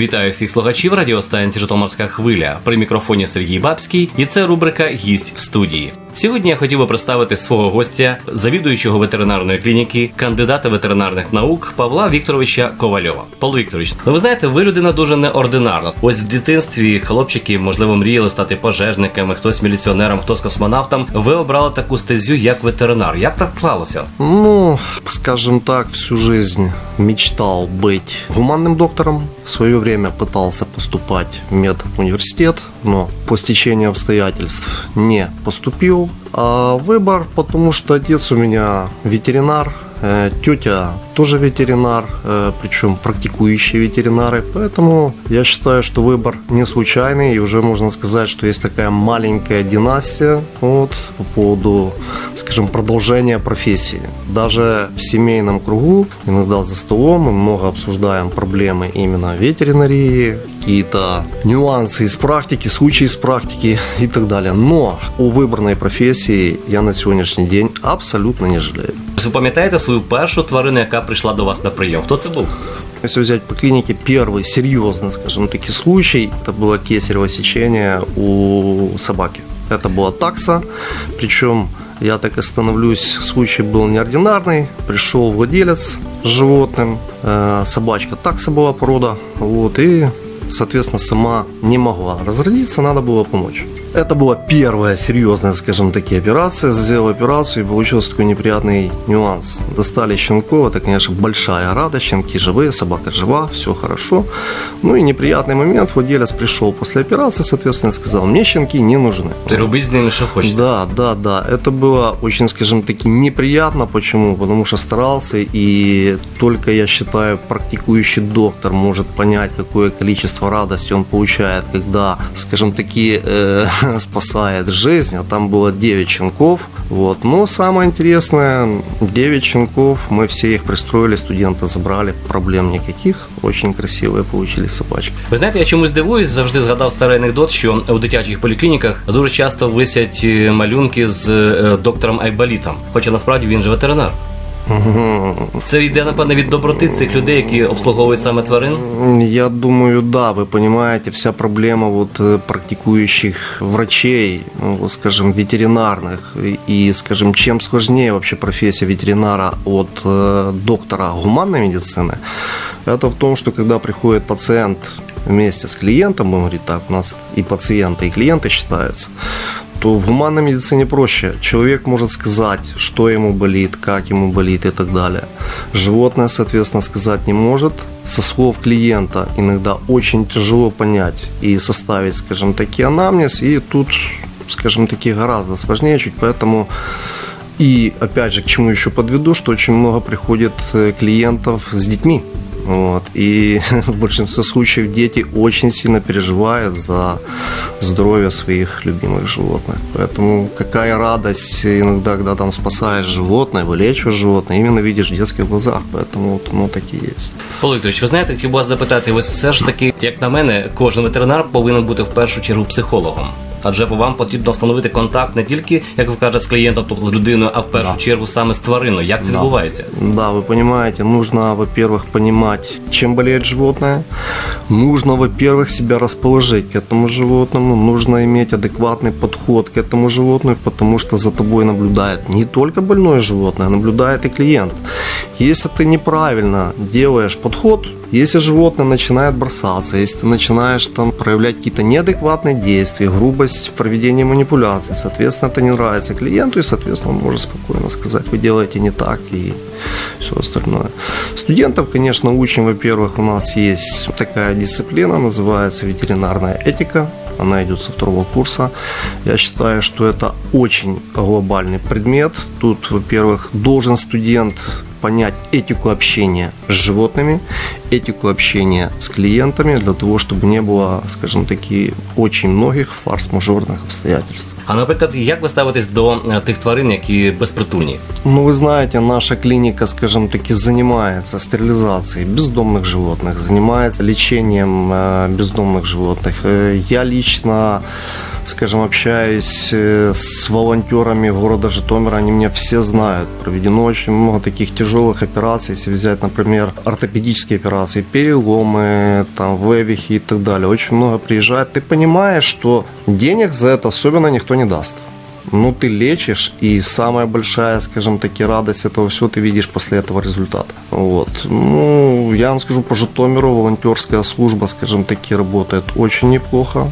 Вітаю всіх слухачів радіостанції Житомирська хвиля. При мікрофоні Сергій Бабський, і це рубрика Гість в студії. Сьогодні я хотів би представити свого гостя, завідуючого ветеринарної клініки, кандидата ветеринарних наук Павла Вікторовича Ковальова. Павло Вікторович, ну ви знаєте, ви людина дуже неординарна. Ось в дитинстві хлопчики, можливо, мріяли стати пожежниками, хтось міліціонером, хтось космонавтом. Ви обрали таку стезю як ветеринар. Як так склалося? Ну, скажем так, всю жизнь мечтал быть гуманным доктором. В свое время пытался поступать в медуниверситет, но по стечению обстоятельств не поступил. А выбор, потому что отец у меня ветеринар, э, тетя тоже ветеринар, э, причем практикующие ветеринары. Поэтому я считаю, что выбор не случайный. И уже можно сказать, что есть такая маленькая династия вот, по поводу, скажем, продолжения профессии. Даже в семейном кругу, иногда за столом, мы много обсуждаем проблемы именно ветеринарии, какие-то нюансы из практики, случаи из практики и так далее. Но о выбранной профессии я на сегодняшний день абсолютно не жалею. Ви пам'ятаєте свою першу тварину, яка прийшла до вас на прийом? Хто це був? Если взять по клинике первый серьезный, скажем таки, случай, это было кесарево сечение у собаки. Это была такса, причем я так и становлюсь, случай был неординарный. Пришел владелец с животным, э, собачка такса была порода, вот, и, соответственно, сама не могла разродиться, надо было помочь. Это была первая серьезная, скажем таки, операция. Сделал операцию и получился такой неприятный нюанс. Достали щенков, это, конечно, большая радость. Щенки живые, собака жива, все хорошо. Ну и неприятный момент. Владелец пришел после операции, соответственно, сказал, мне щенки не нужны. Ти робіть з ними, що хочете. Да, да, да. Это было очень, скажем таки, неприятно. Почему? Потому что старался, и только, я считаю, практикующий доктор может понять, какое количество радости он получает, когда, скажем таки, э, спасает жизнь. А там было 9 щенков. Вот. Но самое интересное, 9 щенков, мы все их пристроили, студента забрали, проблем никаких. Очень красивые получились собачки. Ви знаєте, я чомусь дивуюсь, завжди згадав старий анекдот, що у дитячих поліклініках дуже часто висять е, малюнки з е, доктором Айбалітом. Хоча насправді він же ветеринар. Це йде, напевно, від доброти цих людей, які обслуговують саме тварин. Я думаю, да, вы понимаете, вся проблема вот э, практикующих врачей, ну, вот, скажем, ветеринарных, и, и, скажем, чем сложнее вообще профессия ветеринара от э, доктора гуманной медицины, это в том, что когда приходит пациент вместе с клиентом, будем говорить так, у нас и пациенты, и клиенты считаются, то в гуманной медицине проще. Человек может сказать, что ему болит, как ему болит и так далее. Животное, соответственно, сказать не может. Со слов клиента иногда очень тяжело понять и составить, скажем таки, анамнез. И тут, скажем таки, гораздо сложнее чуть, поэтому и опять же, к чему еще подведу, что очень много приходит э, клиентов с детьми. Вот. И в большинстве случаев дети очень сильно переживают за здоровье своих любимых животных. Поэтому какая радость иногда, когда там спасаешь животное, вылечиваешь животное, именно видишь в детских глазах. Поэтому вот, ну, такие есть. Павло Вікторович, ви знаєте, хотів вас запитати, ось все ж таки, як на мене, кожен ветеринар повинен бути в першу чергу психологом. Адже по вам потрібно встановити контакт не тільки, як ви кажете, з клієнтом, тобто з людиною, а в першу чергу саме з твариною. Як це відбувається? Да, вы понимаете, нужно, во-первых, понимать, чем болеет животное. Нужно, во-первых, себя расположить к этому животному. Нужно иметь адекватный подход к этому животному, потому что за тобой наблюдает не только больное животное, а наблюдает и клиент. Если ты неправильно делаешь подход, если животное начинает бросаться, если ты начинаешь там проявлять какие-то неадекватные действия, грубость в проведении манипуляций, соответственно, это не нравится клиенту, и, соответственно, он может спокойно сказать, вы делаете не так и все остальное. Студентов, конечно, учим, во-первых, у нас есть такая дисциплина, называется ветеринарная этика, она идет со второго курса. Я считаю, что это очень глобальный предмет. Тут, во-первых, должен студент понять этику общения с животными, этику общения с клиентами, для того, чтобы не было, скажем таки, очень многих форс-мажорных обстоятельств. А наприклад, як ви ставитесь до тих тварин, які безпритульні? Ну, вы знаете, наша клиника, скажем таки, занимается стерилизацией бездомных животных, занимается лечением бездомных животных. Я лично скажем, общаюсь э, с волонтерами города Житомира, они меня все знают. Проведено очень много таких тяжелых операций, если взять, например, ортопедические операции, переломы, там, вывихи и так далее. Очень много приезжает. Ты понимаешь, что денег за это особенно никто не даст. Ну, ты лечишь, и самая большая, скажем таки, радость этого всего ты видишь после этого результата. Вот. Ну, я вам скажу, по Житомиру волонтерская служба, скажем таки, работает очень неплохо.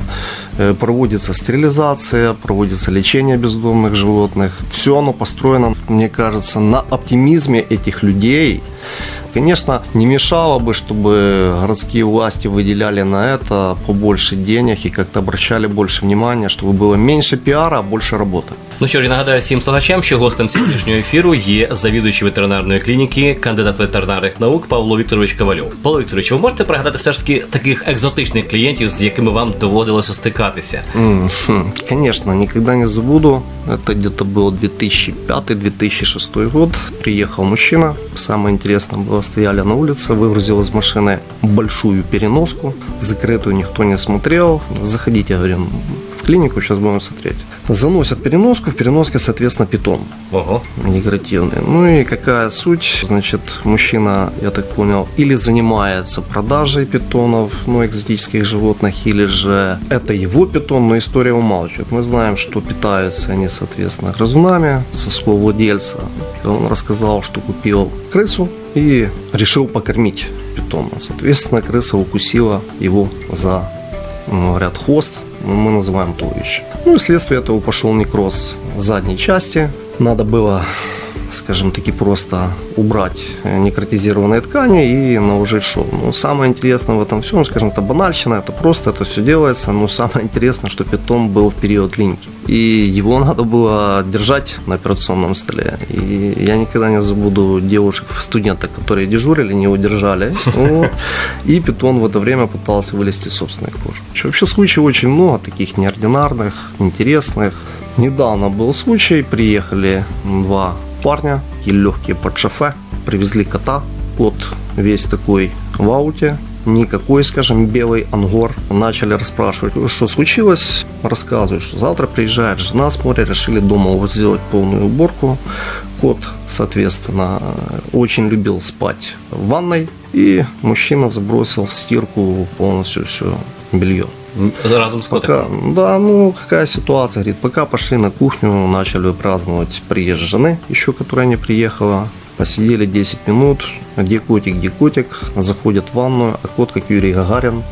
Э, Проводится стерилизация, проводится лечение бездомных животных. Все оно построено, мне кажется, на оптимизме этих людей, Конечно, не мешало бы, чтобы городские власти выделяли на это побольше денег и как-то обращали больше внимания, чтобы было меньше пиара, а больше работы. Ну що ж, я нагадаю всім слухачам, що гостем сьогоднішнього ефіру є завідуючий ветеринарної клініки, кандидат ветеринарних наук Павло Вікторович Ковальов. Павло Вікторович, ви можете пригадати все ж таки таких екзотичних клієнтів, з якими вам доводилося стикатися? М, хм, Конечно, никогда не забуду. Это где-то был 2005-2006 год. Приехал мужчина. Самое интересное было, стояли на улице, выгрузил из машины большую переноску. Закрытую никто не смотрел. Заходите, говорим, в клинику, сейчас будем смотреть. Заносят переноску, в переноске, соответственно, питон Ого. негативный. Ну и какая суть? Значит, мужчина, я так понял, или занимается продажей питонов, ну, экзотических животных, или же это его питон, но история умалчивает. Мы знаем, что питаются они, соответственно, грызунами, со слов владельца. Он рассказал, что купил крысу и решил покормить питона. Соответственно, крыса укусила его за, ну, говорят, хвост, мы называем туловище. Ну и вследствие этого пошел некроз задней части. Надо было, скажем таки, просто убрать некротизированные ткани и наложить шов. Но самое интересное в этом всем, скажем, это банальщина, это просто, это все делается. Но самое интересное, что питон был в период клиники. И его надо было держать на операционном столе. И я никогда не забуду девушек, студенток, которые дежурили, не удержали. И питон в это время пытался вылезти из собственной кожи. Вообще случаев очень много, таких неординарных, интересных. Недавно был случай, приехали два парня, такие легкие под шофе, привезли кота, кот весь такой в ауте, никакой, скажем, белый ангор. Начали расспрашивать, что случилось, рассказывают, что завтра приезжает жена с моря, решили дома вот сделать полную уборку. Кот, соответственно, очень любил спать в ванной, и мужчина забросил в стирку полностью все белье. Разом котиком. Пока, да, ну какая ситуация, говорит, пока пошли на кухню, начали праздновать приезд жены, еще которая не приехала, посидели 10 минут, где котик, где котик, заходят в ванную, а кот, как Юрий Гагарин.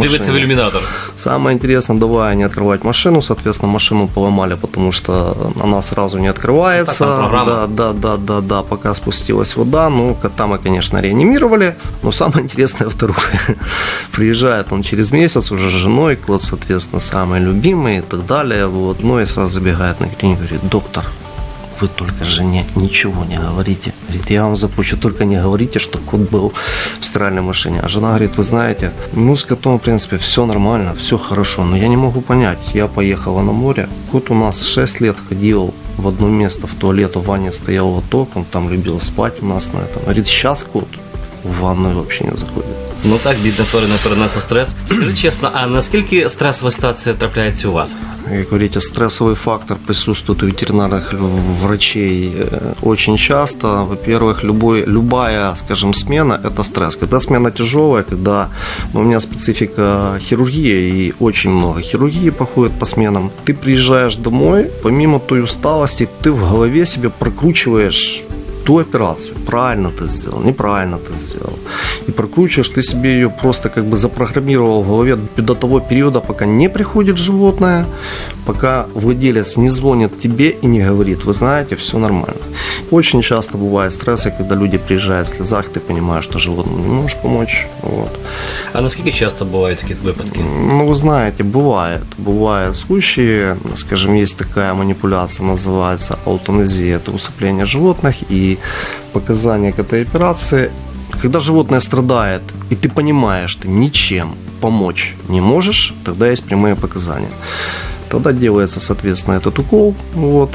Дивиться в ілюмінатор. Самое интересное, давай не открывать машину, соответственно, машину поломали, потому что она сразу не открывается. Да, да, да, да, да, пока спустилась вода. Ну, кота мы, конечно, реанимировали, но самое интересное второе. Приезжает он через месяц уже с женой, кот, соответственно, самый любимый и так далее. Вот. Ну и сразу забегает на клинику, говорит, доктор, вы только жене ничего не говорите. Говорит, я вам заплачу, только не говорите, что кот был в стиральной машине. А жена говорит, вы знаете, ну с котом, в принципе, все нормально, все хорошо, но я не могу понять. Я поехала на море, кот у нас 6 лет ходил в одно место, в туалет, в ванне стоял лоток, он там любил спать у нас на этом. Говорит, сейчас кот в ванную вообще не заходит. Ну так, бідна тварина перенесла стрес. Скажи чесно, а наскільки стресова ситуація трапляється у вас? Как говорите, стрессовый фактор присутствует у ветеринарных л- врачей э, очень часто. Во-первых, любой, любая, скажем, смена – это стресс. Когда смена тяжелая, когда ну, у меня специфика хирургия, и очень много хирургии походит по сменам, ты приезжаешь домой, помимо той усталости, ты в голове себе прокручиваешь ту операцию, правильно ты сделал, неправильно ты сделал. И прокручиваешь, ты себе ее просто как бы запрограммировал в голове до того периода, пока не приходит животное, пока владелец не звонит тебе и не говорит, вы знаете, все нормально. Очень часто бывают стрессы, когда люди приезжают в слезах, ты понимаешь, что животному не можешь помочь. Вот. А наскільки часто бувають такі випадки? Ну, вы знаете, бывает. Бывают случаи, скажем, есть такая манипуляция, называется аутоназия, это усыпление животных и показания к этой операции. Когда животное страдает, и ты понимаешь, ты ничем помочь не можешь, тогда есть прямые показания. Тогда делается, соответственно, этот укол. Вот.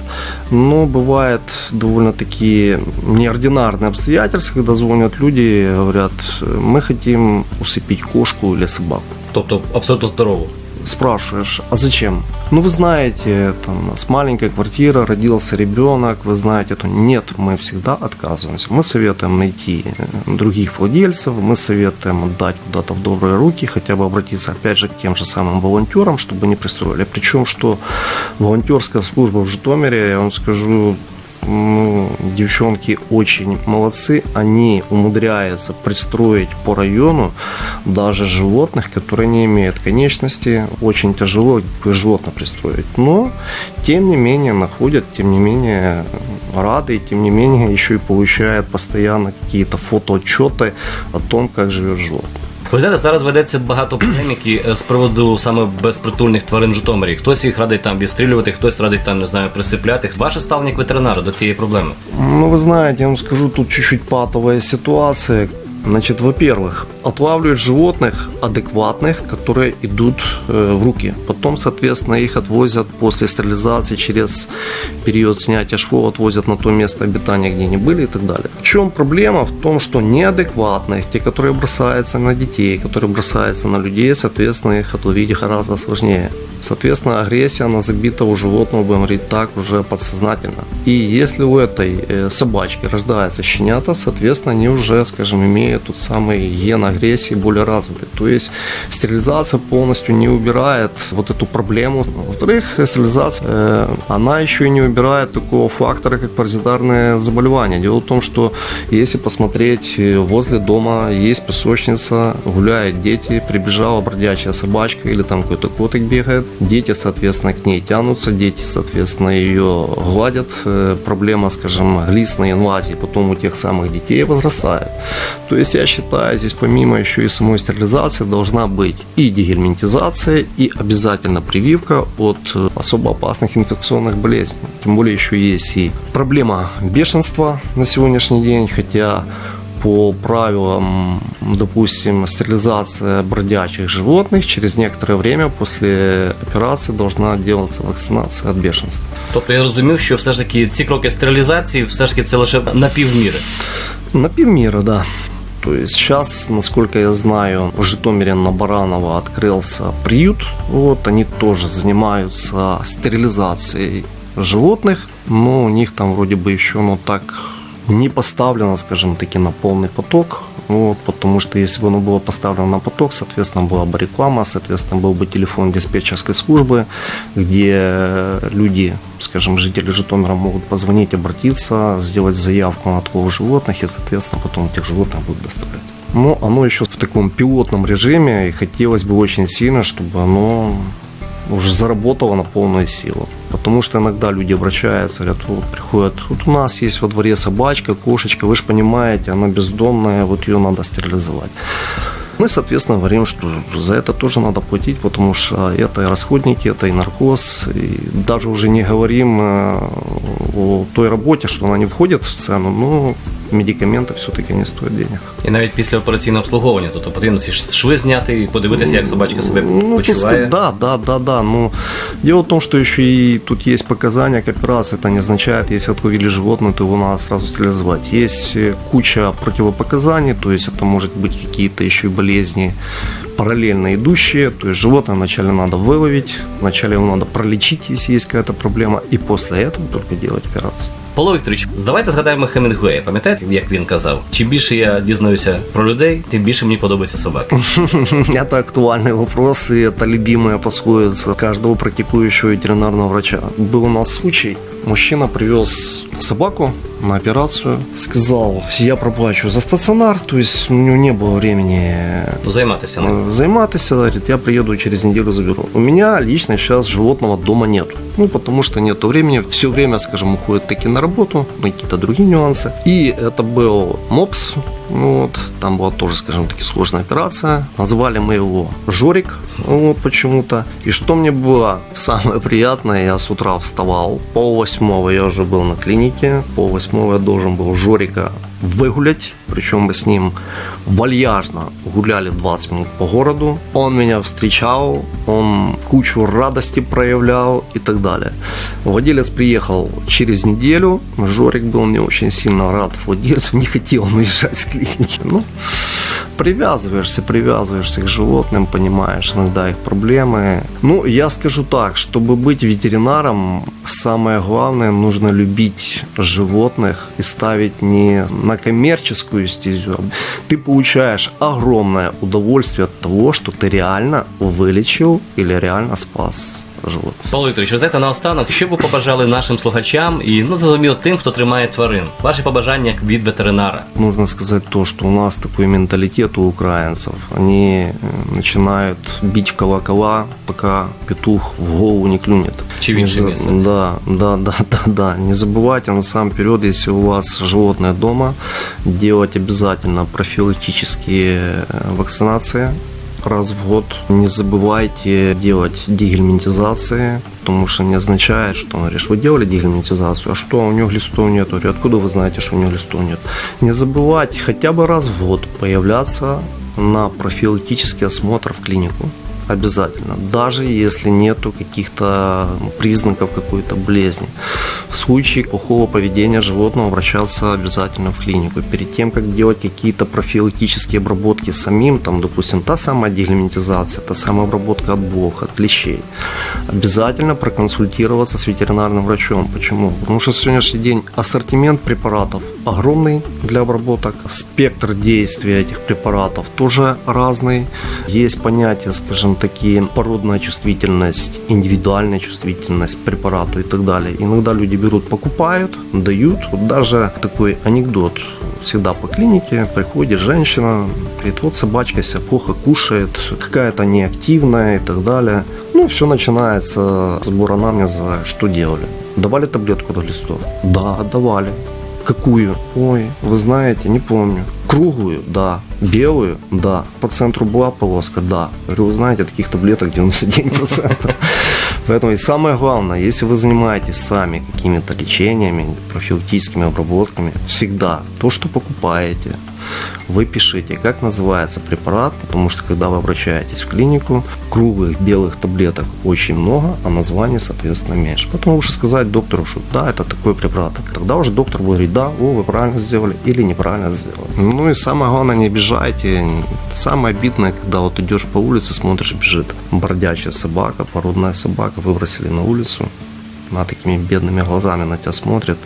Но бывает довольно-таки неординарные обстоятельства, когда звонят люди и говорят, мы хотим усыпить кошку или собаку. Тобто абсолютно здорову. Спрашиваешь, а зачем? Ну, вы знаете, там у нас маленькая квартира, родился ребенок, вы знаете, то нет, мы всегда отказываемся. Мы советуем найти э, других владельцев, мы советуем отдать куда-то в добрые руки, хотя бы обратиться опять же к тем же самым волонтерам, чтобы не пристроили. Причем, что волонтерская служба в Житомире, я вам скажу, девчонки очень молодцы, они умудряются пристроить по району даже животных, которые не имеют конечности, очень тяжело животное пристроить, но тем не менее находят, тем не менее рады, и тем не менее еще и получают постоянно какие-то фотоотчеты о том, как живет животное. Ви знаєте, зараз ведеться багато полеміки е, з приводу саме безпритульних тварин в Житомирі. Хтось їх радить там відстрілювати, хтось радить там, не знаю, присипляти. Ваше ставлення як ветеринара до цієї проблеми? Ну, ви знаєте, я вам скажу, тут чуть-чуть патовая ситуация. Значит, во-первых, отлавливают животных адекватных, которые идут э, в руки. Потом, соответственно, их отвозят после стерилизации через период снятия швов, отвозят на то место обитания, где они были и так далее. В чем проблема? В том, что неадекватных, те, которые бросаются на детей, которые бросаются на людей, соответственно, их отловить гораздо сложнее. Соответственно, агрессия, она забита у животного, будем говорить так, уже подсознательно. И если у этой э, собачки рождаются щенята, соответственно, они уже, скажем, имеют тот самый ген агрессии более развитый. То есть стерилизация полностью не убирает вот эту проблему. Во-вторых, стерилизация, э, она еще и не убирает такого фактора, как паразитарные заболевания. Дело в том, что если посмотреть, э, возле дома есть песочница, гуляют дети, прибежала бродячая собачка или там какой-то котик бегает, дети, соответственно, к ней тянутся, дети, соответственно, ее гладят. Э, Проблема, скажем, глистной инвазии потом у тех самых детей возрастает. То есть я считаю, здесь помимо еще и самой стерилизации должна быть и дегельминтизация, и обязательно прививка от э, особо опасных инфекционных болезней. Тем более еще есть и проблема бешенства на сегодняшний день, хотя по правилам, допустим, стерилизация бродячих животных через некоторое время после операции должна делаться вакцинация от бешенства. Тобто я розумів, що все ж таки ці кроки стерилізації, все ж таки це лише на півміри. На півміра, да. То есть сейчас, насколько я знаю, в Житомире на Баранова открылся приют. Вот, они тоже занимаются стерилизацией животных, но у них там вроде бы еще, ну так, не поставлено, скажем таки, на полный поток. Вот, потому что если бы оно было поставлено на поток, соответственно, была бы реклама, соответственно, был бы телефон диспетчерской службы, где люди, скажем, жители Житомира могут позвонить, обратиться, сделать заявку на отлов животных, и, соответственно, потом этих животных будут доставлять. Но оно еще в таком пилотном режиме, и хотелось бы очень сильно, чтобы оно уже заработало на полную силу. Потому что иногда люди обращаются, говорят, вот приходят, вот у нас есть во дворе собачка, кошечка, вы же понимаете, она бездомная, вот ее надо стерилизовать. Мы, соответственно, говорим, что за это тоже надо платить, потому что это и расходники, это и наркоз. И даже уже не говорим э, о той работе, что она не входит в цену, но медикаменты все-таки не стоят денег. І навіть після операційного обслуговування, тобто потрібно ці шви зняти і подивитися, як собачка себе Ну, тут почуває. ска- да, да, да, да. Но дело в том, что еще и тут есть показания к операции. Это не означает, если отловили животное, то его надо сразу стерилизовать. Есть э, куча противопоказаний, то есть это может быть какие-то еще и болезни параллельно идущие. То есть животное вначале надо выловить, вначале его надо пролечить, если есть какая-то проблема, и после этого только делать операцию. Павло Вікторович, давайте згадаємо Хемінгуея. Пам'ятаєте, як він казав? Чим більше я дізнаюся про людей, тим більше мені подобаються собаки. Это актуальный вопрос, и это любимая пословица каждого практикующего ветеринарного врача. Был у нас случай, мужчина привез собаку на операцию, сказал, я проплачу за стационар, то есть у него не было времени Ну, займатися ним. э, заниматься, говорит, я приеду через неделю заберу. У меня лично сейчас животного дома нет. Ну, потому что нету времени. Все время, скажем, уходит таки на работу, на какие-то другие нюансы. И это был МОПС. Ну, вот, там была тоже, скажем таки, сложная операция. Назвали мы его Жорик, вот почему-то. И что мне было самое приятное, я с утра вставал, пол восьмого я уже был на клинике, пол восьмого я должен был Жорика выгулять, причем мы с ним вальяжно гуляли 20 минут по городу. Он меня встречал, он кучу радости проявлял и так далее. Владелец приехал через неделю, Жорик был не очень сильно рад владельцу, не хотел он уезжать с клиники. Ну, привязываешься, привязываешься к животным, понимаешь иногда их проблемы. Ну, я скажу так, чтобы быть ветеринаром, самое главное, нужно любить животных и ставить не на коммерческую стезю. Ты получаешь огромное удовольствие от того, что ты реально вылечил или реально спас животных. Павло Вікторович, ви знаєте, наостанок, що б ви побажали нашим слухачам і ну зрозуміло тим, хто тримає тварин? Ваші побажання як від ветеринара. Нужно сказать то, что у нас такой менталитет у украинцев. Они э, начинают бить в колокола, пока петух в голову не клюнет. Чи в Не інше за- місце. Да, да, да, да, да. Не забывайте на самом вперед, если у вас животное дома, делать обязательно профилактические э, вакцинации раз в год. Не забывайте делать дегельминтизации, потому что не означает, что говоришь, вы делали дегельминтизацию, а что, у него глистов нет? Говорю, откуда вы знаете, что у него глистов нет? Не забывать хотя бы раз в год появляться на профилактический осмотр в клинику. Обязательно. Даже если нету каких-то признаков какой-то болезни. В случае плохого поведения животного обращаться обязательно в клинику. Перед тем, как делать какие-то профилактические обработки самим, там, допустим, та самая дегельминтизация, та самая обработка от блох, от клещей, обязательно проконсультироваться с ветеринарным врачом. Почему? Потому что сегодняшний день ассортимент препаратов огромный для обработок, спектр действия этих препаратов тоже разный. Есть понятия, скажем, такие породная чувствительность, индивидуальная чувствительность к препарату и так далее. Иногда люди берут, покупают, дают. Вот даже такой анекдот. Всегда по клинике приходит женщина, говорит, вот собачка себя плохо кушает, какая-то неактивная и так далее. Ну, все начинается с сбора анамнеза, что делали. Давали таблетку до листов? Да, давали. Какую? Ой, вы знаете, не помню. Круглую? Да. Белую? Да. По центру была полоска? Да. Говорю, вы знаете, таких таблеток 99%. Поэтому и самое главное, если вы занимаетесь сами какими-то лечениями, профилактическими обработками, всегда то, что покупаете, вы пишите, как называется препарат, потому что когда вы обращаетесь в клинику, круглых белых таблеток очень много, а названий, соответственно, меньше. Поэтому лучше сказать доктору, что да, это такой препарат. Тогда уже доктор будет говорить, да, о, вы правильно сделали или неправильно сделали. Ну и самое главное, не обижайте. Самое обидное, когда вот идешь по улице, смотришь, бежит бродячая собака, породная собака, выбросили на улицу, она такими бедными глазами на тебя смотрит,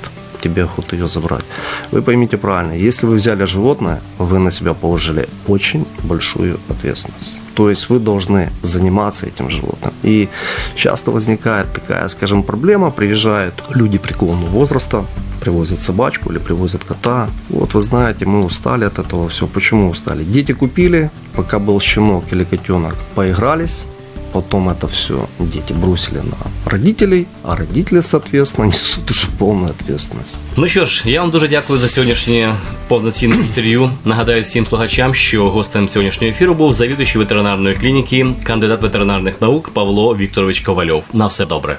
тебе охота ее забрать. Вы поймите правильно, если вы взяли животное, вы на себя положили очень большую ответственность. То есть вы должны заниматься этим животным. И часто возникает такая, скажем, проблема, приезжают люди преклонного возраста, привозят собачку или привозят кота. Вот вы знаете, мы устали от этого все. Почему устали? Дети купили, пока был щенок или котенок, поигрались, Потом это все дети бросили на родителей, а родители, соответственно, несут уже повну ответственность. Ну що ж, я вам дуже дякую за сьогоднішнє повноцінне інтерв'ю. Нагадаю всім слухачам, що гостем сьогоднішнього ефіру був завідуючий ветеринарної клініки, кандидат ветеринарних наук Павло Вікторович Ковальов. На все добре.